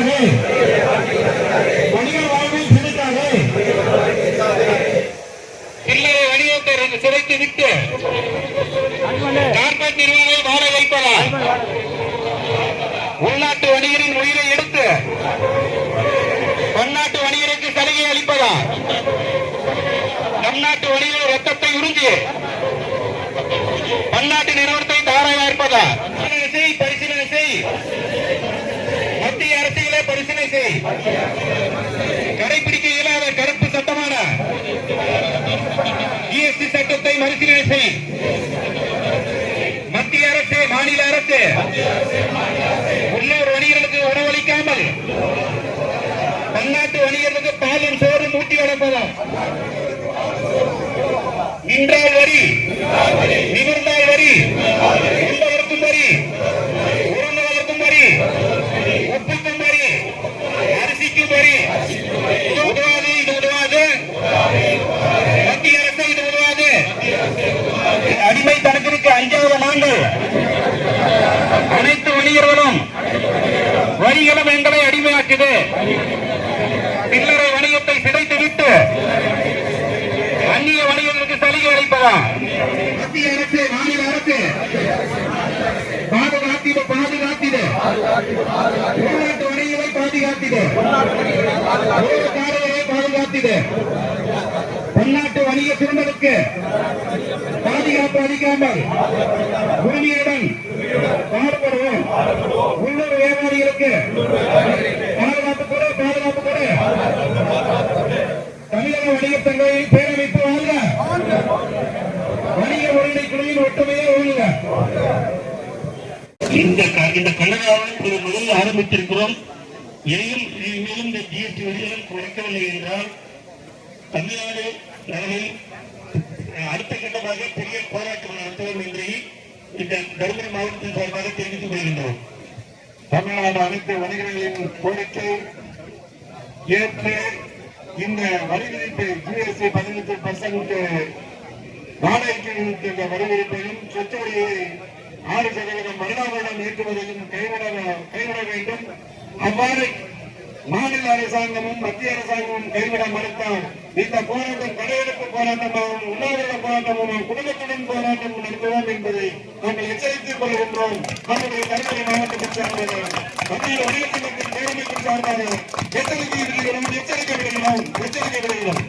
திணிக்காதே வணிகர் வாழ்வில் திணிக்காதே சில்லறை வணிகத்தை சிதைத்து விட்டு கார்பரேட் நிறுவனங்களை வாழ வைப்பதா? உள்நாட்டு வணிகரின் உயிரை எடுத்து பன்னாட்டு வணிகருக்கு சலுகை அளிப்பதா? நம் நாட்டு மறுக்கிறீர்கள். மத்திய அரசு மாநில அரசு உள்ளூர் வணிகர்களுக்கு உணவளிக்காமல் பன்னாட்டு வணிகர்களுக்கு பாலும் சோறும் ஊட்டி வளர்ப்பதா நின்றால் வரி நிமிர்ந்தால் அடிமை தனத்திற்கு அஞ்சாத நாங்கள் அனைத்து வணிகர்களும் வரிகளும் எங்களை அடிமையாக்குது. சில்லறை வணிகத்தை சிதைத்து விட்டு அந்நிய வணிகர்களுக்கு சலுகை அளிப்பதா? மத்திய அரசு மாநில அரசு பாதுகாத்திட பாதுகாத்திட. உள்நாட்டு வணிகங்களை பாதுகாத்திட. காலையை பாதுகாத்திட. பன்னாட்டு வணிக சுரண்டலுக்கு பாதுகாப்பு உரிமையுடன் பாடுபடுவோம். உள்ளூர் வியாபாரிகளுக்கு பாதுகாப்பு கூட பாதுகாப்பு கூட. தமிழக வணிக சங்கங்களின் பேரமைப்பு வாழ்க. வணிக ஒருங்கிணை குழுவின் ஒற்றுமையே ஒழுங்க இந்த க- இந்த கழகாவை முதலில் ஆரம்பித்திருக்கிறோம். எதையும் இனிமேலும் இந்த ஜிஎஸ்டி வரிகளும் குறைக்கவில்லை என்றால் தமிழ்நாடு அளவில் இந்த தருமபுரி மாவட்டத்தின் சார்பாக தெரிவித்துக் கொள்கின்றோம். தமிழ்நாடு அனைத்து வணிகர்களின் கோரிக்கை ஏற்று இந்த வரி விதிப்பு ஜிஎஸ்டி பதினெட்டு பர்சன்ட் வாடகைக்கு இருக்கின்ற வரி விதிப்பையும் சொத்து வரியை ஆறு சதவீதம் வருடாவருடம் ஏற்றுவதையும் கைவிட கைவிட வேண்டும். அவ்வாறு மாநில அரசாங்கமும் மத்திய அரசாங்கமும் கைவிட மறுத்தால் இந்த போராட்டம் கடையெடுப்பு போராட்டமாகவும் உண்ணாவிரத போராட்டமும் குடும்பத்துடன் போராட்டம் நடத்துவோம் என்பதை நாங்கள் எச்சரித்துக் கொள்கின்றோம். நம்முடைய தருமபுரி மாவட்டத்தை சார்பாக மத்திய வணிகத்தின் தேர்வுக்கு சார்பாக எச்சரிக்கை விடுகிறோம் எச்சரிக்கை விடுகிறோம் எச்சரிக்கை விடுகிறோம்